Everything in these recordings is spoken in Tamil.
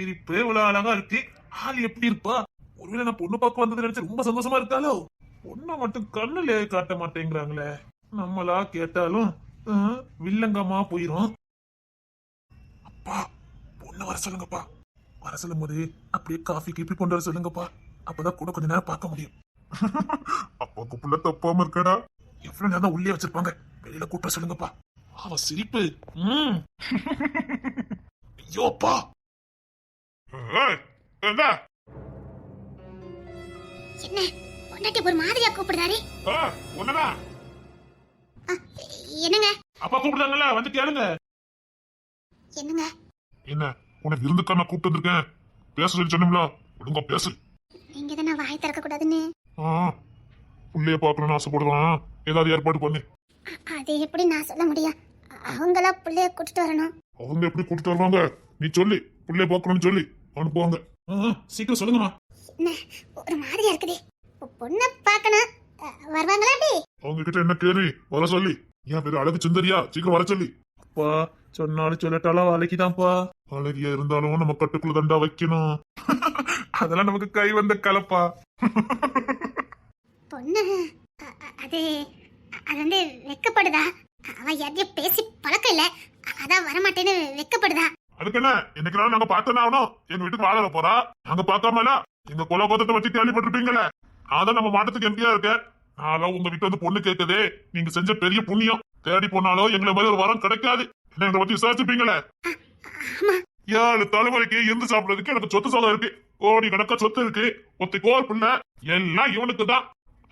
சிரிப்பு இவ்வளவு அழகா இருக்கு. ஆள் எப்படி இருப்பா? ஒருவேளை நான் பொண்ணு பார்க்க வந்தது நினைச்சு ரொம்ப சந்தோஷமா இருக்காளோ? பொண்ணை மட்டும் கண்ணுல காட்ட மாட்டேங்கிறாங்களே. நம்மளா கேட்டாலும் வில்லங்கமா போயிரும். அப்பா பொண்ணு வர சொல்லுங்கப்பா. வர சொல்லும் போது அப்படியே காஃபி கீப்பி கொண்டு வர சொல்லுங்கப்பா. அப்பதான் கூட கொஞ்ச நேரம் பார்க்க முடியும். அப்பாவுக்கு புள்ள தப்பாம இருக்கடா. எவ்வளவு நேரம் தான் உள்ளே வச்சிருப்பாங்க. வெளியில கூட்ட சொல்லுங்கப்பா. அவ சிரிப்பு. ம். ஐயோப்பா. என்ன? என்ன பொண்டாட்டி ஒரு மாதிரியா கூப்பிடுறாரு. ஆ, என்னங்க? அப்பா கூப்பிடுறாங்கல்ல வந்து கேளுங்க. என்னங்க? என்ன உனக்கு இருந்துக்கா நான் கூப்பிட்டு வந்திருக்கேன். பேச சொல்லி சொன்னோம்ல ஒழுங்கா பேசு. நீங்க தானே வாய் திறக்க கூடாதுன்னு. புள்ளைய பார்க்கணும்னு ஆசைப்படுறான் ஏதாவது ஏற்பாடு பண்ணு. அது எப்படி நான் சொல்ல முடியும்? அவங்களா பிள்ளைய கூட்டிட்டு வரணும். அவங்க எப்படி கூட்டிட்டு வருவாங்க? நீ சொல்லி புள்ளைய பார்க்கணும்னு சொல்லி. அனுப்புவாங்க. சீக்கிரம் சொல்லுங்கம்மா. என்ன ஒரு மாதிரியா இருக்குது. பொண்ணை பார்க்கணும். வருவாங்களா அப்படி? அவங்க கிட்ட என்ன கேள்வி? வர சொல்லி. ஏன் பேரு அழகு சுந்தரியா? சீக்கிரம் வர சொல்லி. அப்பா சொன்னாலும் சொல்லட்டாலும் அழகிதான்ப்பா. அழகியா இருந்தாலும் நம்ம கட்டுக்குள்ள தண்டா வைக்கணும். அதெல்லாம் நமக்கு கை வந்த கலப்பா. பொண்ணு அது அது வந்து வெக்கப்படுதா? அவ யார்கிட்டயும் பேசி பழக்கம் இல்ல. அதான் வரமாட்டேன்னு வெக்கப்படுதா? அதுக்கு என்ன என்னைக்கு நாங்க பார்த்தோன்னா ஆகணும்? எங்க வீட்டுக்கு வாழ போறா? நாங்க பார்க்காமல? எங்க கொலை கோத்தத்தை வச்சு கேள்விப்பட்டிருப்பீங்களே? அதான் நம்ம மாட்டத்துக்கு எம்பியா இருக்க நான் உங்க வீட்டு வந்து பொண்ணு கேட்குதே. நீங்க செஞ்ச பெரிய புண்ணியம். தேடி போனாலும் எங்களை மாதிரி ஒரு வரம் கிடைக்காது. என்ன எங்களை பத்தி விசாரிச்சுப்பீங்களே ஏழு தலைமுறைக்கு இருந்து சாப்பிடுறதுக்கு எனக்கு சொத்து சோதம் இருக்கு. கோடி கணக்கா சொத்து இருக்கு. ஒத்தி கோல் பிள்ள. எல்லாம் இவனுக்கு தான்.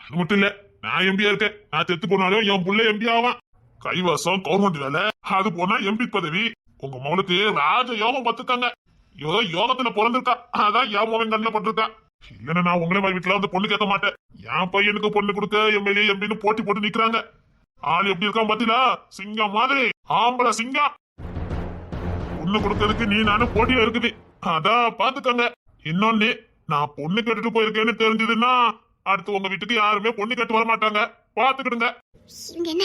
அது மட்டும் இல்ல நான் எம்பியா இருக்கேன். நான் செத்து போனாலும் என் புள்ள எம்பி ஆவான். கைவாசம் கவர்மெண்ட் வேலை. அது போனா எம்பி பதவி. உங்க மகனுக்கு ராஜ யோகம் பத்துக்காங்க ஏதோ யோகத்துல பிறந்திருக்கா. அதான் என் மகன் கண்ணில் பட்டிருக்கா. இல்லைன்னா நான் உங்களே மாதிரி வீட்டுல வந்து பொண்ணு கேட்க மாட்டேன். என் பையனுக்கு பொண்ணு கொடுக்க எம்எல்ஏ எம்பின்னு போட்டி போட்டு நிக்கிறாங்க. ஆள் எப்படி இருக்கான் பாத்தீங்களா? சிங்கம் மாதிரி. ஆம்பளை சிங்கம் பொண்ணு கொடுக்கறதுக்கு நீ நானும் போட்டியா இருக்குது. அதான் பாத்துக்கோங்க. இன்னொன்னு நான் பொண்ணு கேட்டுட்டு போயிருக்கேன்னு தெரிஞ்சதுன்னா அடுத்து உங்க வீட்டுக்கு யாருமே பொண்ணு கேட்டு வர மாட்டாங்க. பாத்துக்கிடுங்க. இவங்க என்ன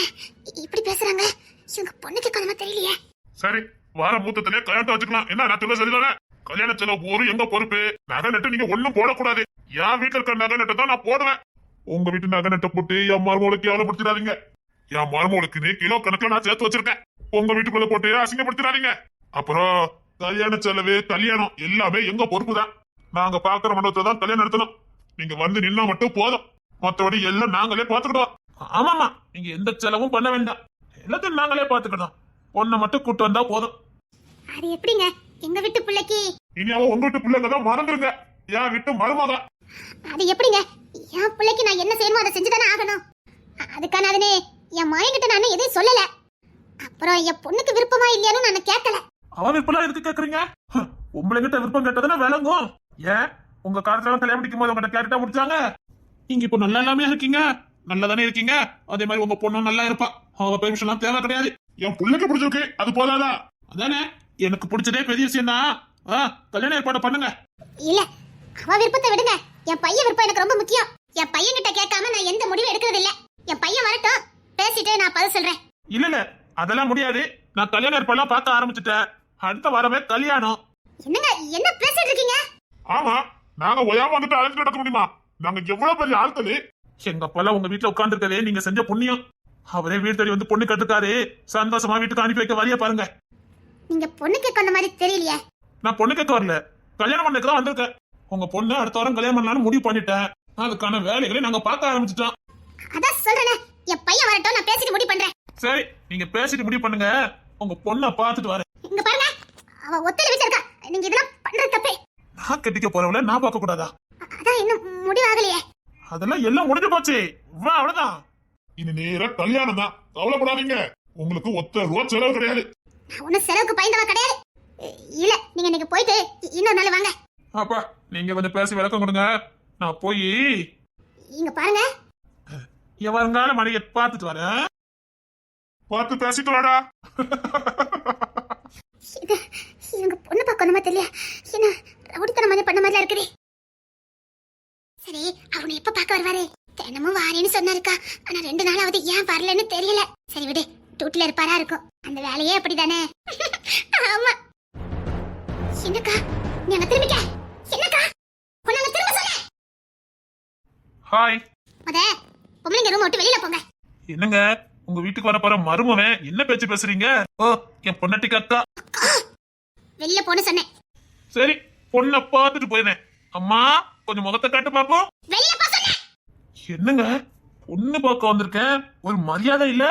இப்படி பேசுறாங்க? இவங்க பொண்ணுக்கு கலமா தெரியலையே. சரி வார மூத்தத்திலே கல்யாணத்தை வச்சுக்கலாம். என்ன நான் சொல்ல சரிதானே கல்யாண செலவு ஒரு எங்க பொறுப்பு? நகை நட்டு நீங்க ஒண்ணும் போடக்கூடாது. என் வீட்டுல இருக்கிற நகை நட்டை தான் நான் போடுவேன். உங்க வீட்டு நகை நட்டை போட்டு என் மருமகளுக்கு எவ்வளவுப்படுத்திடாதீங்க என் மருமகளுக்கு கிலோ கணக்குல நான் சேர்த்து வச்சிருக்கேன். உங்க வீட்டுக்குள்ள போட்டு அசிங்கப்படுத்திடாதீங்க. அப்புறம் கல்யாண செலவு கல்யாணம் எல்லாமே எங்க பொறுப்பு தான். நாங்க பாக்குற மண்டபத்தை தான் கல்யாணம் நடத்தணும். நீங்க வந்து நின்னா மட்டும் போதும். மற்றபடி எல்லாம் நாங்களே பாத்துக்கிடுவோம். ஆமாமா நீங்க எந்த செலவும் பண்ண வேண்டாம். எல்லாத்தையும் நாங்களே பாத்துக்கிட்டோம் பொண்ணை மட்டும் கூட்டு வந்தா போதும். அது எப்படிங்க? எங்க வீட்டு பிள்ளைக்கு? இனி அவன் உங்க வீட்டு பிள்ளைங்க தான் மறந்துருங்க. என் வீட்டு மருமக. அது எப்படிங்க? என் பிள்ளைக்கு நான் என்ன செய்யணுமோ அதை செஞ்சுதானே ஆகணும். அதுக்கான அதுனே என் மகன்கிட்ட நான் எதையும் சொல்லல. அப்புறம் என் பொண்ணுக்கு விருப்பமா இல்லையான்னு நான் கேட்கல. அவன் விருப்பம் எதுக்கு கேக்குறீங்க? உங்ககிட்ட விருப்பம் கேட்டதுன்னா விளங்கும். ஏன்? உங்க காலத்துல கல்யாணம் முடிக்கும் போது உங்ககிட்ட கேட்டுட்டா முடிச்சாங்க. நீங்க இப்போ நல்லா எல்லாமே இருக்கீங்க? நல்லா தானே இருக்கீங்க? அதே மாதிரி உங்க பொண்ணும் நல்லா இருப்பா. அவ பெர்மிஷன் தேவை கிடையாது. என் பிள்ளைக்கு பிடிச்சிருக்கு. அது போதாதா? அதானே? எனக்கு பிடிச்சதே பெரிய விஷயம் தான். கல்யாணம் ஏற்பாடு பண்ணுங்க. இல்ல அவ விருப்பத்தை விடுங்க. என் பையன் விருப்பம் எனக்கு ரொம்ப முக்கியம். என் பையன் கிட்ட கேட்காம நான் எந்த முடிவும் எடுக்கிறது இல்ல. என் பையன் வரட்டும். பேசிட்டு நான் பதில் சொல்றேன். இல்ல இல்ல அதெல்லாம் முடியாது. நான் கல்யாண ஏற்பாடுலாம் பார்க்க ஆரம்பிச்சுட்டேன். அடுத்த வாரமே கல்யாணம். என்னங்க என்ன பேசிட்டு இருக்கீங்க? ஆமா நாங்க ஒயாம வந்துட்டு அழைச்சு நடக்க முடியுமா? நாங்க எவ்வளவு பெரிய ஆட்கள்? எங்க அப்பெல்லாம் உங்க வீட்டுல உட்கார்ந்து நீங்க செஞ்ச புண்ணியம். அவரே வீடு தேடி வந்து பொண்ணு கட்டுக்காரு. சந்தோஷமா வீட்டுக்கு அனுப்பி வைக்க வழிய பாருங்க. நீங்க பொண்ணு கேட்க அந்த மாதிரி தெரியலையே. நான் பொண்ணு கேட்க வரல. கல்யாணம் பண்ணதுக்கு தான் வந்திருக்கேன். உங்க பொண்ணு அடுத்த வாரம் கல்யாணம் பண்ணலாம்னு முடிவு பண்ணிட்டேன். அதுக்கான வேலைகளை நாங்க பார்க்க ஆரம்பிச்சிட்டோம். அதான் சொல்றேனே என் பையன் வரட்டும் நான் பேசிட்டு முடிவு பண்றேன். சரி நீங்க பேசிட்டு முடிவு பண்ணுங்க. உங்க பொண்ணை பார்த்துட்டு வரேன். இங்க பாருங்க அவ ஒத்தையில வீட்டுல இருக்கா. நீங்க இதெல்லாம் பண்றது தப்பே. நான் கட்டிக்க போறவள நான் பார்க்க கூடாதா? அதான் இன்னும் முடிவாகலையே. அதெல்லாம் எல்லாம் முடிஞ்சு போச்சு. வா அவ்வளவுதான். இனி நேரா கல்யாணம் தான். கவலைப்படாதீங்க. உங்களுக்கு ஒத்த ரூபா செலவு கிடையாது. ஒண்ணும் செலவுக்கு பயந்தவ கிடையாது. இல்ல நீங்க இன்னைக்கு போயிட்டு இன்னொரு நாள் வாங்க. அப்பா நீங்க கொஞ்சம் பேசி விளக்கம் கொடுங்க. நான் போய் இங்க பாருங்க. என் வருங்கால மனைவியை பார்த்துட்டு வரேன். பார்த்து பேசிட்டு வாடா இது இவங்க பொண்ணு பார்க்க மாதிரி தெரியல. என்ன ரவுடித்தனம் மாதிரி பண்ண மாதிரிலாம் இருக்குது. சரி அவனை எப்ப பார்க்க வருவாரு? தினமும் வாரேன்னு சொன்னாருக்கா. ஆனா ரெண்டு நாளாவது ஏன் வரலன்னு தெரியல. சரி விடு. டூட்ல இருப்பாரா இருக்கும். அந்த வேலையே அப்படிதானே. ஆமா. என்னக்கா? நீங்க திரும்பிக்க. என்னக்கா? உன்னாங்க திரும்ப சொல்ல ஹாய் முத பொம்பளைங்க ரூம் விட்டு வெளியில போங்க. என்னங்க? உங்க வீட்டுக்கு வர போற மருமவன் என்ன பேச்சு பேசுறீங்க? ஓ என் பொண்டாட்டிக்கு அக்கா. வெளியில போன்னு சொன்னேன். சரி பொண்ணை பார்த்துட்டு போயிருந்தேன் அம்மா கொஞ்சம் முகத்தை காட்டு பாப்போம். என்னங்க? பொண்ணு பார்க்க வந்திருக்கேன். ஒரு மரியாதை இல்ல?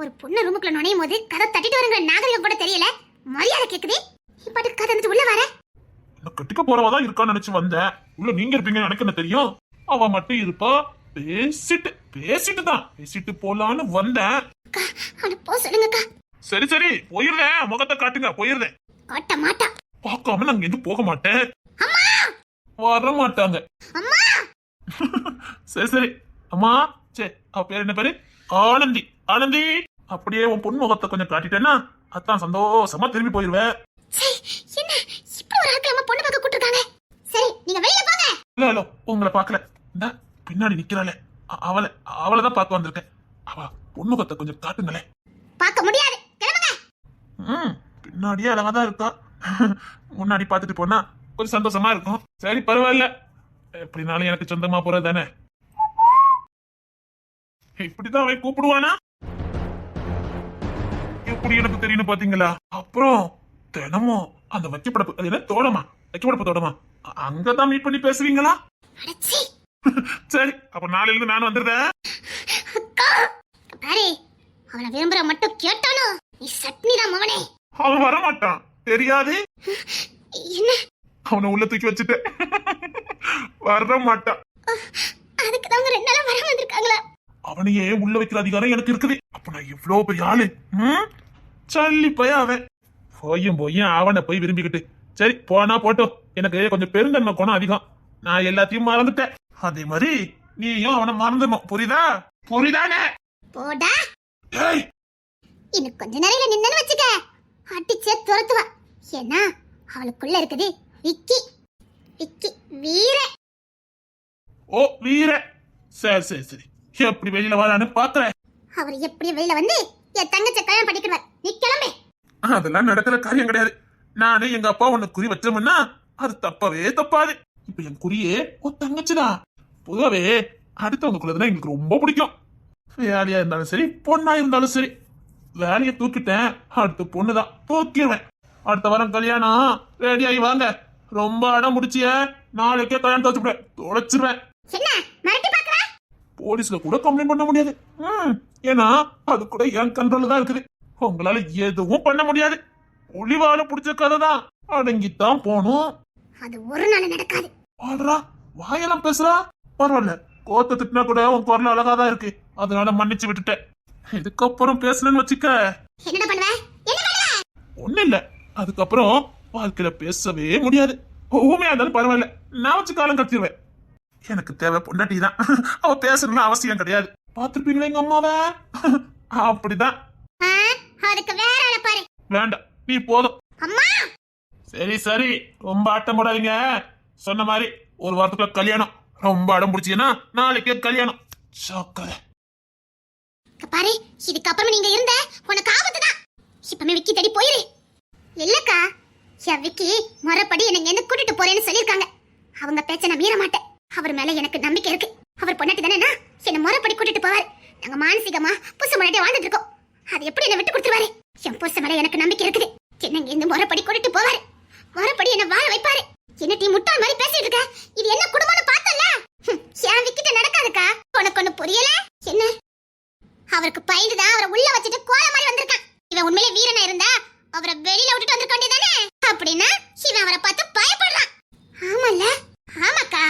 ஒரு பொண்ணு ரூமுக்குள்ள நுழையும் போது கதை தட்டிட்டு வருங்கிற நாகரிகம் கூட தெரியல. மரியாதை கேக்குது. இப்பாட்டு கதை வந்துட்டு உள்ள வர. நான் கட்டிக்க போறவா இருக்கான்னு நினைச்சு வந்தேன். உள்ள நீங்க இருப்பீங்கன்னு எனக்கு என்ன தெரியும்? அவ மட்டும் இருப்பா. பேசிட்டு பேசிட்டு தான். பேசிட்டு போலான்னு வந்தேன். போ சொல்லுங்கக்கா சரி சரி. போயிருந்தேன் முகத்தை காட்டுங்க. போயிருந்தேன் காட்ட மாட்டா. பார்க்காம நான் எங்கேயும் போக மாட்டேன். வர மாட்டாங்க. சரி சரி. அம்மா சே அவ பேர் என்ன பேரு? ஆனந்தி ஆனந்தி அப்படியே உன் பொண்ணு முகத்தை கொஞ்சம் காட்டிட்டேன்னா அதான் சந்தோஷமா திரும்பி போயிருவேன். என்ன? இப்படி ஒரு ஆட்கள் அம்மா பொண்ணு பார்க்க கூட்டிருக்காங்க? சரி நீங்க வெளியில போங்க. இல்ல இல்ல உங்களை பார்க்கல. இந்த பின்னாடி நிக்கிறாளே. அவளை அவளை தான் பார்க்க வந்திருக்கேன். அவ பொண்ணு முகத்தை கொஞ்சம் காட்டுங்களேன் பார்க்க முடியாது. கிளம்புங்க. ம் பின்னாடியே அழகா தான் இருக்கா. முன்னாடி பார்த்துட்டு போனா கொஞ்சம் சந்தோஷமா இருக்கும். சரி பரவாயில்ல. எப்படினாலும் எனக்கு சொந்தமா போறது தானே இப்படிதான் அவன் கூப்பிடுவானா? எப்படி எனக்கு தெரியும்னு பாத்தீங்களா? அப்புறம் தினமும் அந்த வைக்கப்படப்பு அது என்ன? தோடமா? வைக்கப்படப்பு தோடமா? அங்கதான் மீட் பண்ணி பேசுவீங்களா? சரி அப்ப நாளையில இருந்து நானும் வந்துடுறேன் பாரு அவனை விரும்புற மட்டும் கேட்டானோ நீ சட்னி தான் மவனே. அவன் வரமாட்டான். தெரியாது? என்ன? அவனை உள்ள தூக்கி வச்சுட்டு வர மாட்டான் அதுக்கு தான் ரெண்டு நாளா வர வந்திருக்காங்களா அவனையே உள்ள வைக்கிற அதிகாரம் எனக்கு இருக்குது. அப்ப நான் எவ்வளவு பெரிய ஆளு? சல்லி பையன் அவன். போயும் போயும் அவனை போய் விரும்பிக்கிட்டு. சரி போனா போட்டோம். எனக்கு கொஞ்சம் பெருந்தன்மை குணம் அதிகம். நான் எல்லாத்தையும் மறந்துட்டேன். அதே மாதிரி நீயும் அவனை மறந்துடணும். புரியுதா? புரியுதானே? போடா. ஏய்! இன்னும் கொஞ்ச நேரம் நின்னு வச்சுக்க. அடிச்சே துரத்துவா. ஏன்னா அவளுக்குள்ள இருக்குது விக்கி. விக்கி வீர. ஓ வீர. சரி சரி சரி. எப்படி வெளியில வரான்னு பாக்குறேன். அவர் எப்படி வெளியில வந்து என் தங்கச்ச கல்யாணம் பண்ணிக்கிறார் நீ கிளம்பு. அதெல்லாம் நடக்கிற காரியம் கிடையாது. நானே எங்க அப்பா உன்னை குறி வச்சோம்னா அது தப்பவே தப்பாது. இப்ப என் குறியே உன் தங்கச்சிதான். பொதுவாவே அடுத்தவங்களுக்குள்ளதுன்னா எங்களுக்கு ரொம்ப பிடிக்கும். வேலையா இருந்தாலும் சரி பொண்ணா இருந்தாலும் சரி. வேலையை தூக்கிட்டேன் அடுத்த பொண்ணுதான். தூக்கிடுவேன். அடுத்த வாரம் கல்யாணம். ரெடியாகி வாங்க. ரொம்ப அடம் முடிச்சிய நாளைக்கே கல்யாணம் வச்சுடுவேன் தொலைச்சிருவேன். போலீஸ்ல கூட கம்ப்ளைண்ட் பண்ண முடியாது. ம், ஏன்னா அது கூட என் கண்ட்ரோல்ல தான் இருக்குது. உங்களால எதுவும் பண்ண முடியாது. ஒளிவால புடிச்ச கதை தான். அடங்கித்தான் போகணும். அது ஒரு நாள் நடக்காது. ஆடுறா வாயெல்லாம் பேசுறா. பரவாயில்ல கோத்த திட்டினா கூட உன் குரல் அழகா தான் இருக்கு. அதனால மன்னிச்சு விட்டுட்டேன். இதுக்கப்புறம் பேசணும்னு வச்சுக்க. என்ன பண்ணுவ? ஒண்ணு இல்ல. அதுக்கப்புறம் வாழ்க்கையில பேசவே முடியாது. ஊமையா இருந்தாலும் பரவாயில்ல. நான் வச்சு காலம் கட்டிடுவேன். எனக்கு தேவை பொண்டாட்டி தான். அவ பேசணும்னு அவசியம் கிடையாது. பாத்திருப்பீங்களா எங்க அம்மாவை? அப்படிதான். அதுக்கு வேற ஆளை பாரு. வேண்டாம் நீ போதும். அம்மா! சரி சரி ரொம்ப ஆட்டம் போடாதீங்க. சொன்ன மாதிரி ஒரு வாரத்துக்குள்ள கல்யாணம். ரொம்ப அடம் பிடிச்சீங்கன்னா நாளைக்கே கல்யாணம். இங்க பாரு இதுக்கப்புறம் நீங்க இருந்த உனக்கு ஆபத்து தான். இப்பமே விக்கி தேடி போயிரு. இல்லக்கா என் விக்கி முறைப்படி என்னை எங்க கூட்டிட்டு போறேன்னு சொல்லிருக்காங்க அவங்க பேச்ச நான் மீற மாட்டேன். அவர் மேல எனக்கு நம்பிக்கை இருக்கு. அவர் பொண்டாட்டி தானேனா என்ன முறைப்படி கூட்டிட்டு போவார். நாங்க மானசீகமா புருஷ முன்னாடி வாழ்ந்துட்டு இருக்கோம். அது எப்படி என்ன விட்டு கொடுத்துருவாரு? என் புருஷ மேல எனக்கு நம்பிக்கை இருக்குது. என்னங்க இந்த முறைப்படி கூட்டிட்டு போவாரு. முறைப்படி என்ன வாழ வைப்பாரு. என்ன டீ முட்டாள் மாதிரி பேசிட்டு இருக்க. இது என்ன குடும்பம்னு பார்த்தல என் விக்கிட்ட நடக்காதுக்கா. உனக்கு ஒண்ணு புரியல? என்ன? அவருக்கு பயந்துதான் அவரை உள்ள வச்சுட்டு கோல மாதிரி வந்திருக்கான். இவன் உண்மையிலே வீரனா இருந்தா அவரை வெளியில விட்டுட்டு வந்திருக்க வேண்டியதானே? அப்படின்னா இவன் அவரை பார்த்து பயப்படுறான். ஆமால ஆமாக்கா.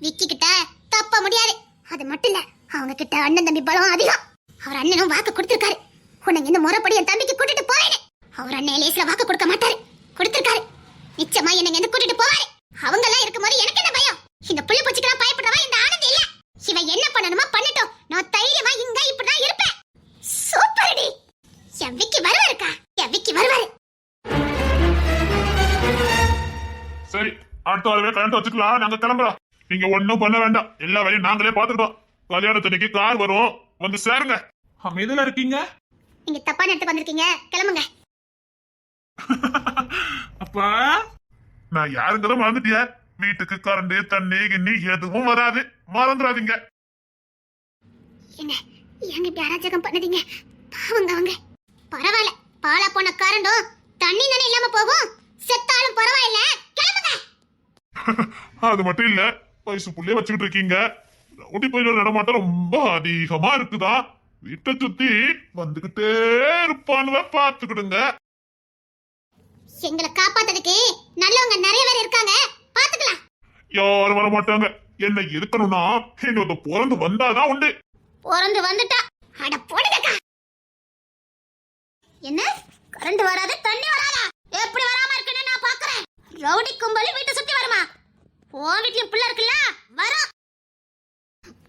விக்கி கிட்ட தப்ப முடியாது. அது மட்டும் இல்ல அவங்க கிட்ட அண்ணன் தம்பி பலம் அதிகம். அவர் அண்ணனும் வாக்கு கொடுத்திருக்காரு. உன்னை இந்த முறைப்படி என் தம்பிக்கு கூட்டிட்டு போறேன்னு. அவர் அண்ணன் லேசில வாக்கு கொடுக்க மாட்டாரு. கொடுத்திருக்காரு. நிச்சயமா என்னை எந்த கூட்டிட்டு போவாரு. அவங்க எல்லாம் இருக்கும்போது எனக்கு என்ன பயம்? இந்த புள்ளி பூச்சிக்கெல்லாம் பயப்படுறவா இந்த ஆனந்தி இல்ல. இவன் என்ன பண்ணணுமோ பண்ணட்டும். நான் தைரியமா இங்க இப்படிதான் இருப்பேன். சூப்பர்டி என் விக்கி வருவாருக்கா? என் விக்கி வருவாரு. சரி அடுத்த வாரமே கரண்ட் வச்சுக்கலாம். நாங்க கிளம்புறோம். நீங்க ஒண்ணும் பண்ண வேண்டாம். எல்லா வேலையும் நாங்களே பாத்துக்கிட்டோம் கல்யாணத்தன்னைக்கு கார் வரும். வந்து சேருங்க. அமைதியில இருக்கீங்க? நீங்க தப்பான இடத்துக்கு வந்திருக்கீங்க. கிளம்புங்க. அப்பா நான் யாருங்கிறத மறந்துட்டிய. வீட்டுக்கு கரண்ட் தண்ணி கிண்ணி எதுவும் வராது. மறந்துடாதீங்க. என்ன? ஏங்க இப்படி அராஜகம் பண்ணதீங்க? பாவங்க அவங்க. பரவாயில்ல. பாலா போன கரண்டும் தண்ணி தானே இல்லாம போகும். செத்தாலும் பரவாயில்ல. கிளம்புங்க. அது மட்டும் இல்ல. வயசு புள்ளைய வச்சுக்கிட்டு இருக்கீங்க ரவுடி பயில நடமாட்டம் ரொம்ப அதிகமா இருக்குதா? வீட்டை சுத்தி வந்துகிட்டே இருப்பானுவ பாத்துக்கிடுங்க எங்களை காப்பாத்துறதுக்கு நல்லவங்க நிறைய பேர் இருக்காங்க. பாத்துக்கலாம் யாரும் வர மாட்டாங்க என்ன இருக்கணும்னா இன்னொருத்த பிறந்து வந்தாதான் உண்டு. பிறந்து வந்துட்டா. அட போடுங்கக்கா. என்ன? கரண்ட் வராது தண்ணி வராதா? எப்படி வராம இருக்குன்னு நான் பாக்குறேன் ரவுடி கும்பல் வீட்டை சுத்தி வருமா? உன் வீட்லயும் புள்ள இருக்குல்ல வரும்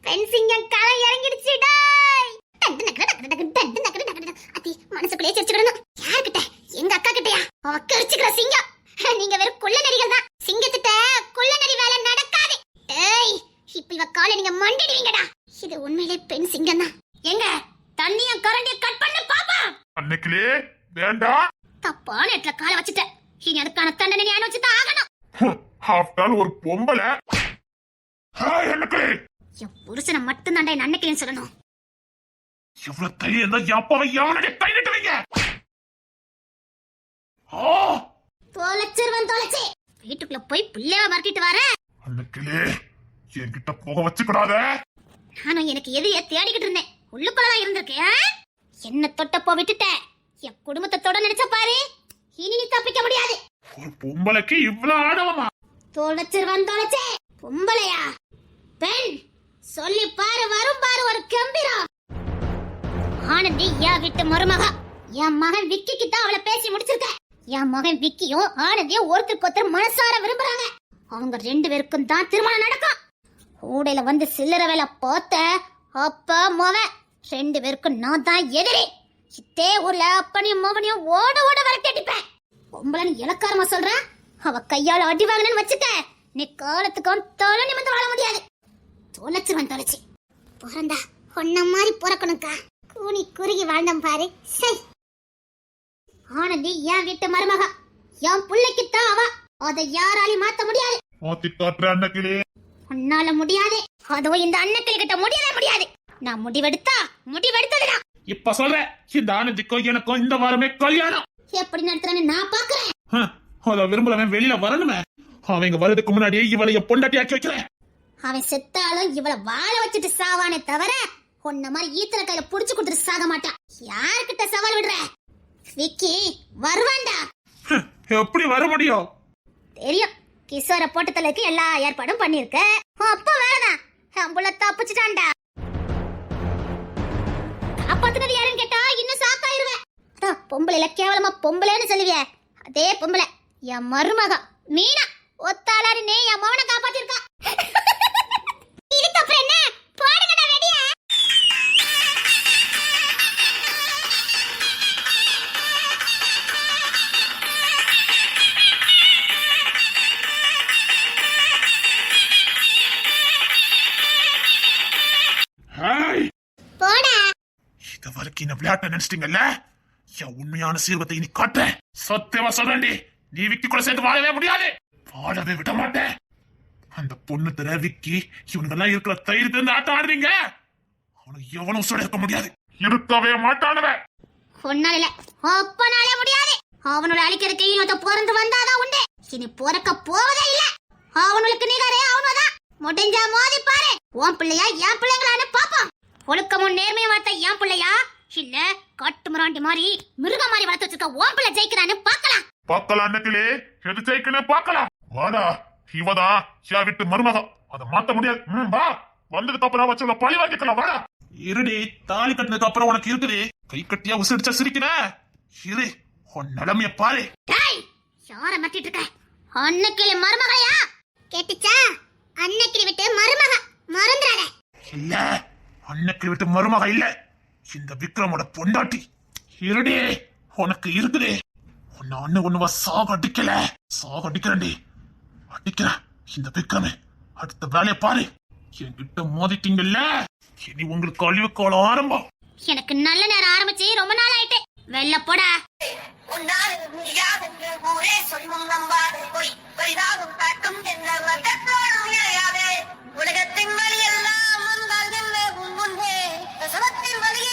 பென்சிங்க களை இறங்கிடுச்சு டேய். டக்கு டக்கு டக்கு டக்கு டக்கு டக்கு டக்கு அத்தி மனசுக்குள்ளே சிரிச்சுக்கிடணும். யார்கிட்ட? எங்க அக்கா கிட்டயா? அவ கரிச்சுக்கிற சிங்கம். நீங்க வெறும் குள்ள நரிகள் தான். சிங்கத்திட்ட குள்ள நரி வேலை நடக்காது. டேய் இப்ப இவ கால நீங்க மண்டிடுவீங்கடா. இது உண்மையிலே பெண் சிங்கம் தான். எங்க? தண்ணிய கரண்டிய கட் பண்ணு பாப்பா. அன்னைக்குலே வேண்டாம் தப்பான இடத்துல கால வச்சுட்ட. இனி அதுக்கான தண்டனை அனுபவிச்சுதான் ஆகணும். ஆஃப்டால் ஒரு பொம்பளை. என் புருஷனை மட்டும் தாண்டா என் அன்னைக்கு சொல்லணும். இவ்வளவு தைரியம் தான் எப்பவை எவனுடைய கை வைங்க? தொலைச்சிருவன் தொலைச்சி. வீட்டுக்குள்ள போய் பிள்ளைய மறக்கிட்டு வர. அன்னைக்கிலே என்கிட்ட போக வச்சுக்கூடாத. நானும் எனக்கு எதைய தேடிக்கிட்டு இருந்தேன். உள்ளுக்குள்ளதான் இருந்திருக்கேன். என்ன தொட்டப்போ விட்டுட்டேன் என் குடும்பத்தை தொட நினைச்ச பாரு. இனி நீ தப்பிக்க முடியாது. ஒரு பொம்பளைக்கு இவ்வளவு ஆடவமா? தொலைச்சிருவன் தொலைச்சே. பொம்பளையா? பெண் சொல்லி பாரு வரும் பாரு ஒரு கம்பீரம். ஆனந்தி என் வீட்டு மருமகா என் மகன் விக்கிக்கு தான் அவளை பேசி முடிச்சிருக்க. என் மகன் விக்கியும் ஆனந்தியும் ஒருத்தருக்கு ஒருத்தர் மனசார விரும்புறாங்க. அவங்க ரெண்டு பேருக்கும் தான் திருமணம் நடக்கும். ஊடையில வந்து சில்லற வேலை பார்த்த அப்பா மவன். ரெண்டு பேருக்கும் நான் தான் எதிரி. இத்தே ஊர்ல அப்பனையும் மவனையும் ஓட ஓட விரட்டி அடிப்பேன். பொம்பளைன்னு இலக்காரமா சொல்றேன் அவ கையால அடி வாங்கினு வச்சுக்க நீ காலத்துக்கும் தலை நிமிந்து வாழ முடியாது. தொலைச்சிருவன் தொலைச்சி. பிறந்தா ஒன்ன மாதிரி பிறக்கணும்க்கா. கூனி குறுகி வாழ்ந்தம் பாரு. சை. ஆனந்தி என் வீட்டு மருமகா. என் பிள்ளைக்கு தான் அவ. அதை யாராலையும் மாத்த முடியாது. உன்னால முடியாது. அதுவும் இந்த அண்ணக்கள் கிட்ட முடியவே முடியாது. நான் முடிவெடுத்தா முடிவெடுத்ததுதான் இப்ப சொல்றேன் இந்த ஆனந்திக்கும் எனக்கும் இந்த வாரமே கல்யாணம். எப்படி நடத்துறேன்னு நான் பாக்குறேன். அத விரும்பலவன் வெளியில வரணுமே. அவங்க வர்றதுக்கு முன்னாடியே இவளைய பொண்டாட்டி ஆக்கி வைக்கிறேன். அவன் செத்தாலும் இவள வாழ வச்சுட்டு சாவானே தவிர உன்ன மாதிரி ஈத்தர கையில புடிச்சு கொடுத்துட்டு சாக மாட்டான். யாருக்கிட்ட சவால் விடுற? விக்கி வருவான்டா. ஹம், எப்படி வர முடியும்? தெரியும். கிஷோர போட்டு தலைக்கு எல்லா ஏற்பாடும் பண்ணிருக்க அப்ப வேறதான் அம்புல தப்பிச்சுட்டான்டா. காப்பாத்துனது யாருன்னு கேட்டா இன்னும் சாக்காயிருவேன் அதான் பொம்பளைல கேவலமா பொம்பளைன்னு சொல்லுவிய. அதே பொம்பளை என் மருமகா மீனா. ஒத்தாளாருனே என் மவனை காப்பாத்திருக்கா. விளையாட்டை நினைச்சிட்டீங்கல்ல? என் உண்மையான சீர்வத்தை இனி காட்டுறேன் சத்தியமா சொல்றேன்டி. நீ விக்கி கூட சேர்ந்து வாழவே முடியாது. வாழவே விட மாட்டேன். அந்த பொண்ணு தர விக்கி இவனுங்கெல்லாம் இருக்கிற தைரியத்தை இருந்து ஆட்டம் ஆடுறீங்க. அவனுக்கு எவனும் சொல்ல இருக்க முடியாது. இருக்கவே மாட்டானவன். ஒன்னால இல்ல ஒப்பனாலே முடியாது. அவனோட அழிக்கிறதுக்கு இன்னொருத்த பிறந்து வந்தாதான் உண்டு. இனி பிறக்க போவதே இல்ல. அவனுக்கு நிகரே அவனதான். முடிஞ்சா மோதி பாரு. உன் பிள்ளையா என் பிள்ளைங்களான்னு பாப்போம் ஒழுக்கமும் நேர்மையும் வார்த்தை என் பிள்ளையா இல்ல காட்டு மிராண்டி மாதிரி மிருக மாதிரி வளர்த்து வச்சிருக்க பிள்ளை ஜெயிக்கிறான்னு பாக்கலாம் பார்க்கலாம் அன்னைக்கிலே எது ஜெயிக்கணும் பார்க்கலாம். வாடா இவதான் என் விட்டு மருமகம். அதை மாத்த முடியாது. ம், வா. வந்ததுக்கு அப்புறம் வச்சு பழி வாங்கிக்கலாம் வாடா. இருடி தாலி கட்டினதுக்கு அப்புறம் உனக்கு இருக்குது. கை கட்டியா உசிரிச்சா சிரிக்கிற? இரு உன் நிலைமைய பாரு. டேய் யார மாட்டிட்டு இருக்க? அன்னைக்கிளி மருமகளையா? கேட்டுச்சா? அன்னைக்கிளி விட்டு மருமக. மறந்துடாத. இல்ல அன்னைக்கு விட்டு மருமக இல்ல. இந்த விக்ரமோட பொண்டாட்டி. இருடே உனக்கு இருக்குதே உன்னை அண்ணு ஒண்ணுவா சாக அடிக்கல சாக அடிக்கிறேன்டி அடிக்கிற இந்த விக்ரமே அடுத்த வேலையை பாரு. என்கிட்ட மோதிட்டீங்கல்ல? இனி உங்களுக்கு அழிவு காலம் ஆரம்பம். எனக்கு நல்ல நேரம் ஆரம்பிச்சு ரொம்ப நாள் ஆயிட்டு. வெள்ள போடா. உலகத்தின் வழி எல்லாம் வழியே